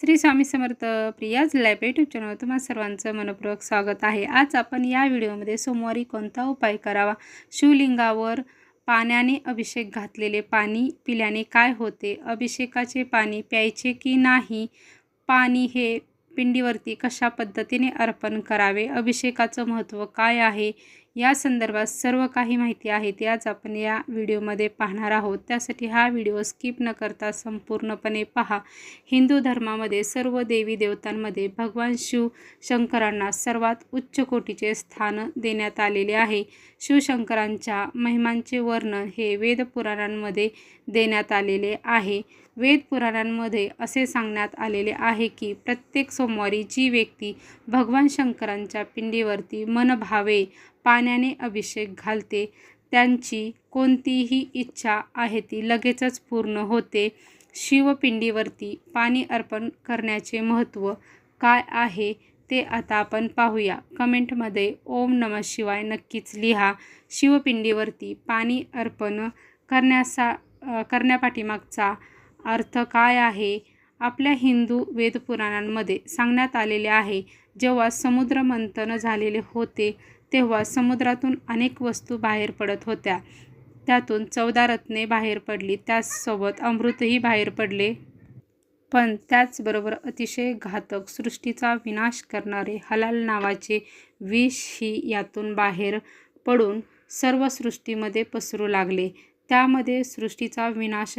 Shri Swami Samarth Priya's life YouTube channel तुम्हा सर्वांचं मनपूर्वक स्वागत आहे. आज आपण या व्हिडिओमध्ये सोमवारी कोणता उपाय करावा? शिवलिंगावर पाण्याने अभिषेक घातलेले पाणी पिल्याने काय होते? अभिषेकाचे पाणी प्यायचे की नाही? पाणी हे पिंडीवरती कशा पद्धतीने अर्पण करावे? अभिषेकाचं महत्त्व काय आहे? या संदर्भात सर्व काही माहिती आहे ते आज आपण या व्हिडिओमध्ये पाहणार आहोत. त्यासाठी हा व्हिडिओ स्किप न करता संपूर्णपणे पहा. हिंदू धर्मामध्ये सर्व देवी देवतांमध्ये भगवान शिव शंकरांना सर्वात उच्च कोटीचे स्थान देण्यात आलेले आहे. शिवशंकरांच्या महिमांचे वर्णन हे वेदपुराणांमध्ये देण्यात आलेले आहे. वेद पुराणांमध्ये असे सांगण्यात आलेले आहे की प्रत्येक सोमवारी जी व्यक्ती भगवान शंकरांच्या पिंडीवरती मनभावे पाण्याने अभिषेक घालते. त्यांची कोणतीही इच्छा आहे ती लगेचच पूर्ण होते. शिवपिंडीवरती पाणी अर्पण करण्याचे महत्त्व काय आहे ते आता आपण पाहूया. कमेंटमध्ये ओम नमः शिवाय नक्कीच लिहा. शिवपिंडीवरती पाणी अर्पण करण्यासा करण्यापाठीमागचा अर्थ काय आहे? आपल्या हिंदू वेदपुराणांमध्ये सांगण्यात आलेले आहे जेव्हा समुद्र मंथन झालेले होते तेव्हा समुद्रातून अनेक वस्तू बाहेर पडत होत्या. त्यातून चौदा रत्ने बाहेर पडली त्याचसोबत अमृतही बाहेर पडले. पण त्याचबरोबर अतिशय घातक सृष्टीचा विनाश करणारे हलाल नावाचे विषही यातून बाहेर पडून सर्व सृष्टीमध्ये पसरू लागले. त्यामध्ये सृष्टीचा विनाश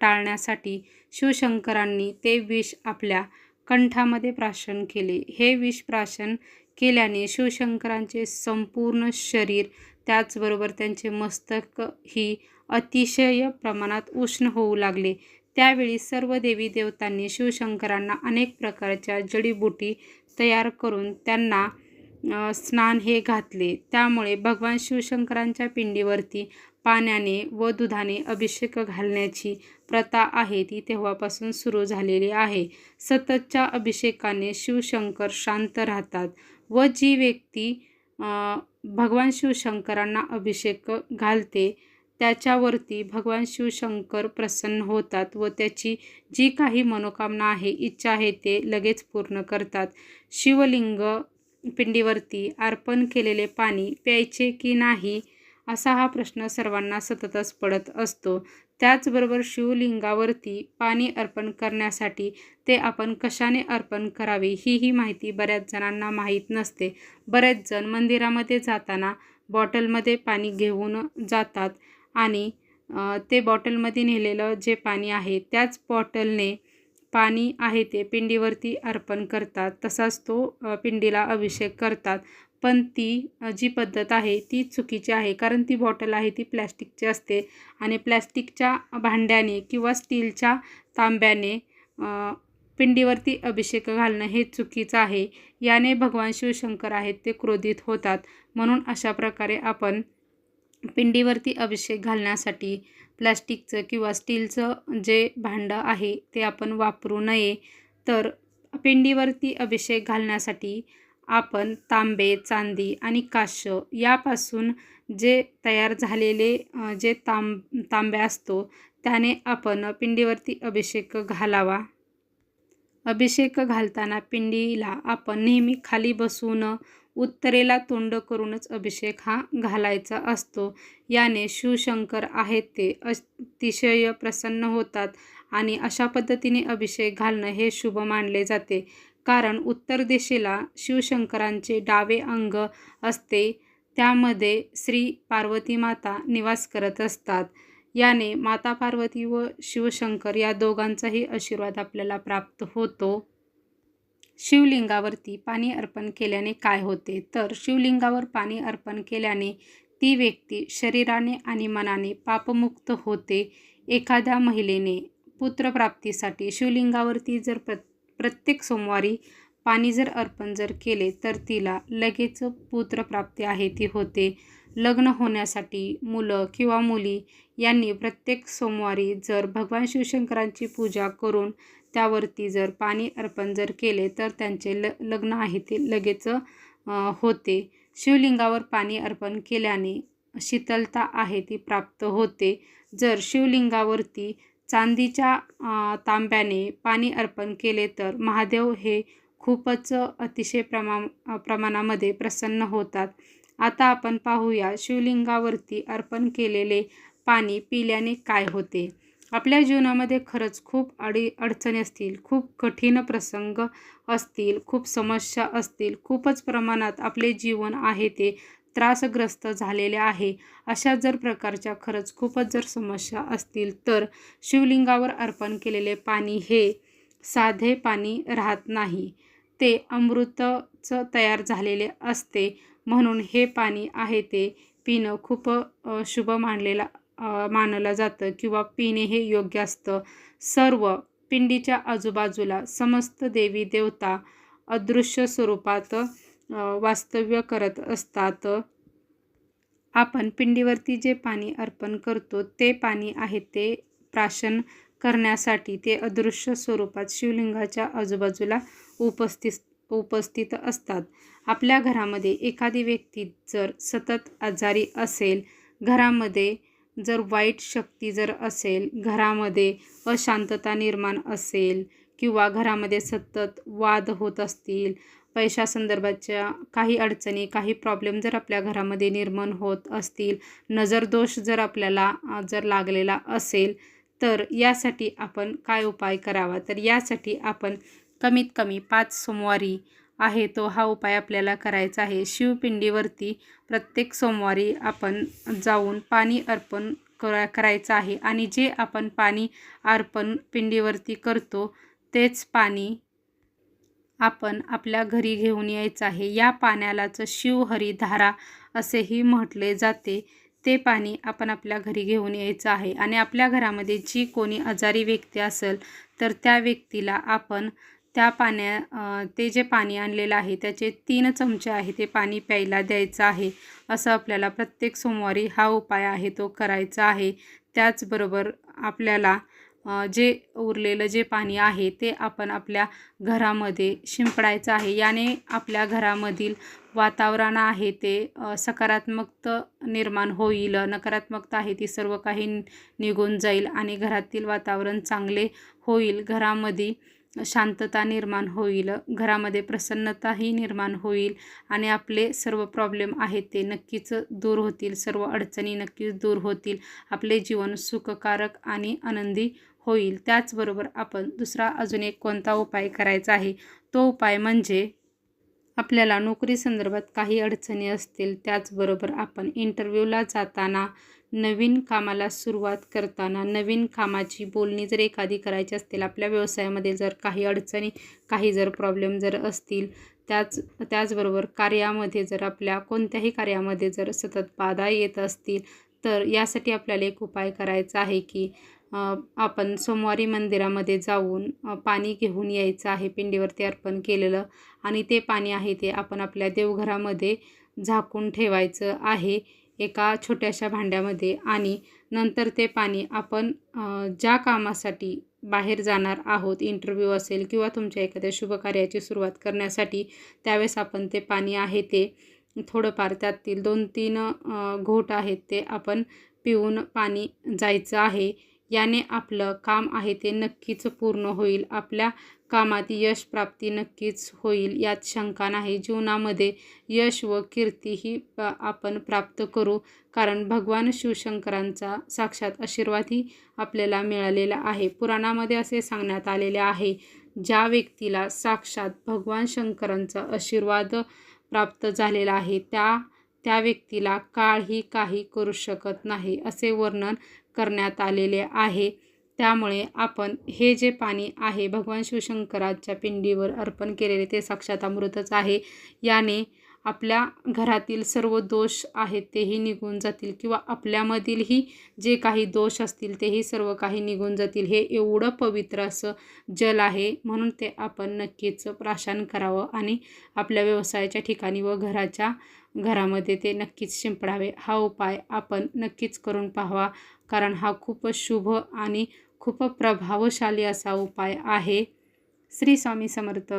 टाळण्यासाठी शिवशंकरांनी ते विष आपल्या कंठामध्ये प्राशन केले. हे विष प्राशन केल्याने शिवशंकरांचे संपूर्ण शरीर त्याचबरोबर त्यांचे मस्तक ही अतिशय प्रमाणात उष्ण होऊ लागले. त्यावेळी सर्व देवी देवतांनी शिवशंकरांना अनेक प्रकारच्या जडीबुटी तयार करून त्यांना स्नान हे घातले. त्यामुळे भगवान शिवशंकरांच्या पिंडीवरती पाण्याने व दुधाने अभिषेक घालण्याची प्रथा आहे ती तेव्हापासून सुरू झालेली आहे. सततच्या अभिषेकाने शिवशंकर शांत राहतात. व जी व्यक्ती भगवान शिवशंकरांना अभिषेक घालते त्याच्यावरती भगवान शिवशंकर प्रसन्न होतात व त्याची जी काही मनोकामना आहे इच्छा आहे ते लगेच पूर्ण करतात. शिवलिंग पिंडीवरती अर्पण केलेले पाणी प्यायचे की नाही असा हा प्रश्न सर्वांना सततच पडत असतो. त्याचबरोबर शिवलिंगावरती पाणी अर्पण करण्यासाठी ते आपण कशाने अर्पण करावे ही ही माहिती बऱ्याच जणांना माहीत नसते. बरेच जण मंदिरामध्ये जाताना बॉटलमध्ये पाणी घेऊन जातात आणि ते बॉटलमध्ये नेलेलं जे पाणी आहे त्याच बॉटलने पाणी आहे ते पिंडीवरती अर्पण करतात तसाच तो पिंडीला अभिषेक करतात. पण ती जी पद्धत आहे ती चुकीची आहे कारण ती बॉटल आहे ती प्लॅस्टिकची असते आणि प्लॅस्टिकच्या भांड्याने किंवा स्टीलच्या तांब्याने पिंडीवरती अभिषेक घालणं हे चुकीचं आहे. याने भगवान शिवशंकर आहेत ते क्रोधित होतात. म्हणून अशा प्रकारे आपण पिंडीवरती अभिषेक घालण्यासाठी प्लॅस्टिकचं किंवा स्टीलचं जे भांडं आहे ते आपण वापरू नये. तर पिंडीवरती अभिषेक घालण्यासाठी आपण तांबे चांदी आणि काश्य यापासून जे तयार झालेले जे तांब तांब्या असतो त्याने आपण पिंडीवरती अभिषेक घालावा. अभिषेक घालताना पिंडीला आपण नेहमी खाली बसून उत्तरेला तोंड करूनच अभिषेक हा घालायचा असतो. याने शिवशंकर आहेत ते अतिशय प्रसन्न होतात आणि अशा पद्धतीने अभिषेक घालणं हे शुभ मानले जाते. कारण उत्तर दिशेला शिवशंकरांचे डावे अंग असते त्यामध्ये श्री पार्वती माता निवास करत असतात. याने माता पार्वती व शिवशंकर या दोघांचाही आशीर्वाद आपल्याला प्राप्त होतो. शिवलिंगावरती पाणी अर्पण केल्याने काय होते? तर शिवलिंगावर पाणी अर्पण केल्याने ती व्यक्ती शरीराने आणि मनाने पापमुक्त होते. एखाद्या महिलेने पुत्रप्राप्तीसाठी शिवलिंगावरती जर प्र प्रत्येक सोमवारी पाणी जर अर्पण जर केले तर तिला लगेच पुत्रप्राप्ती आहे ती होते. लग्न होण्यासाठी मुलं किंवा मुली यांनी प्रत्येक सोमवारी जर भगवान शिवशंकरांची पूजा करून त्यावरती जर पाणी अर्पण जर केले तर त्यांचे ल लग्न आहे ते लगेच होते. शिवलिंगावर पाणी अर्पण केल्याने शीतलता आहे ती प्राप्त होते. जर शिवलिंगावरती चांदीच्या तांब्याने पाणी अर्पण केले तर महादेव हे खूपच अतिशय प्रमा प्रमाणामध्ये प्रसन्न होतात. आता आपण पाहूया शिवलिंगावरती अर्पण केलेले पाणी पिल्याने काय होते? आपल्या जीवनामध्ये खरंच खूप अडी अडचणी असतील खूप कठीण प्रसंग असतील खूप समस्या असतील खूपच प्रमाणात आपले जीवन आहे ते त्रासग्रस्त झालेले आहे. अशा जर प्रकारच्या खरंच खूपच जर समस्या असतील तर शिवलिंगावर अर्पण केलेले पाणी हे साधे पाणी राहत नाही. ते अमृतचं तयार झालेले असते म्हणून हे पाणी आहे ते पिणं खूप शुभ मानलेलं मानलं जातं किंवा पिणे हे योग्य असतं. सर्व पिंडीच्या आजूबाजूला समस्त देवी देवता अदृश्य स्वरूपात वास्तव्य करत असतात. आपण पिंडीवरती जे पाणी अर्पण करतो ते पाणी आहे ते प्राशन करण्यासाठी ते अदृश्य स्वरूपात शिवलिंगाच्या आजूबाजूला उपस्थित उपस्थित असतात. आपल्या घरामध्ये एखादी व्यक्ती जर सतत आजारी असेल घरामध्ये जर वाईट शक्ती जर असेल घरामध्ये अशांतता निर्माण असेल किंवा घरामध्ये सतत वाद होत असतील पैशासंदर्भाच्या काही अडचणी काही प्रॉब्लेम जर आपल्या घरामध्ये निर्माण होत असतील नजरदोष जर आपल्याला जर लागलेला असेल तर यासाठी आपण काय उपाय करावा? तर यासाठी आपण कमीत कमी पाच सोमवारी आहे तो हा उपाय आपल्याला करायचा आहे. शिवपिंडीवरती प्रत्येक सोमवारी आपण जाऊन पाणी अर्पण करा करायचं आहे आणि जे आपण पाणी अर्पण पिंडीवरती करतो तेच पाणी आपण आपल्या घरी घेऊन यायचं आहे. या पाण्यालाच शिवहरिधारा असेही म्हटले जाते. ते पाणी आपण आपल्या घरी घेऊन यायचं आहे. आणि आपल्या घरामध्ये जी कोणी आजारी व्यक्ती असेल तर त्या व्यक्तीला आपण त्या पाण्या ते जे पाणी आणलेलं आहे त्याचे तीन चमचे आहे ते पाणी प्यायला द्यायचं आहे. असं आपल्याला प्रत्येक सोमवारी हा उपाय आहे तो करायचा आहे. त्याचबरोबर आपल्याला जे उरलेलं जे पाणी आहे ते आपण आपल्या घरामध्ये शिंपडायचं आहे. याने आपल्या घरामधील वातावरण आहे ते सकारात्मक सकारात्मकता निर्माण होईल. नकारात्मकता आहे ती सर्व काही निघून जाईल आणि घरातील वातावरण चांगले होईल. घरामध्ये शांतता निर्माण होईल घरामध्ये प्रसन्नताही निर्माण होईल आणि आपले सर्व प्रॉब्लेम आहेत ते नक्कीच दूर होतील सर्व अडचणी नक्कीच दूर होतील आपले जीवन सुखकारक आणि आनंदी होईल. त्याचबरोबर आपण दुसरा अजून एक कोणता उपाय करायचा आहे? तो उपाय म्हणजे आपल्याला नोकरी संदर्भात काही अडचणी असतील त्याचबरोबर आपण इंटरव्ह्यूला जाताना नवीन कामाला सुरुवात करताना नवीन कामाची बोलणी जर एखादी करायची असतील आपल्या व्यवसायामध्ये जर काही अडचणी काही जर प्रॉब्लेम जर असतील त्याच त्याचबरोबर कार्यामध्ये जर आपल्या कोणत्याही कार्यामध्ये जर सतत बाधा येत असतील तर यासाठी आपल्याला एक उपाय करायचा आहे की आपण सोमवारी मंदिरामध्ये जाऊन पाणी घेऊन यायचं आहे पिंडीवरती अर्पण केलेलं आणि ते पाणी आहे ते आपण आपल्या देवघरामध्ये झाकून ठेवायचं आहे एका छोट्याशा भांड्यामध्ये आणि नंतर ते पाणी आपण ज्या कामासाठी बाहेर जाणार आहोत इंटरव्ह्यू असेल किंवा तुमच्या एखाद्या शुभकार्याची सुरुवात करण्यासाठी त्यावेळेस आपण ते पाणी आहे ते थोडंफार त्यातील दोन तीन घोट आहेत ते आपण पिऊन पाणी जायचं आहे. याने आपलं काम आहे ते नक्कीच पूर्ण होईल. आपल्या कामात यश प्राप्ती नक्कीच होईल यात शंका नाही. जीवनामध्ये यश व कीर्ती ही आपण प्राप्त करू. कारण भगवान शिवशंकरांचा साक्षात आशीर्वादही आपल्याला मिळालेला आहे. पुराणामध्ये असे सांगण्यात आलेले आहे ज्या व्यक्तीला साक्षात भगवान शंकरांचा आशीर्वाद प्राप्त झालेला आहे त्या त्या व्यक्तीला काळही काही करू शकत नाही असे वर्णन करण्यात आलेले आहे. त्यामुळे आपण हे जे पाणी आहे भगवान शिवशंकराच्या पिंडीवर अर्पण केलेले ते साक्षात अमृतच आहे. याने आपल्या घरातील सर्व दोष आहेत तेही निघून जातील किंवा आपल्यामधीलही जे काही दोष असतील तेही सर्व काही निघून जातील. हे एवढं पवित्र असं जल आहे म्हणून ते आपण नक्कीच प्राशन करावं आणि आपल्या व्यवसायाच्या ठिकाणी व घराच्या घरामध्ये ते नक्कीच शिंपडावे. हा उपाय आपण नक्कीच करून पाहावा. कारण हा खूप शुभ आणि खूप प्रभावशाली असा उपाय आहे. श्री स्वामी समर्थ.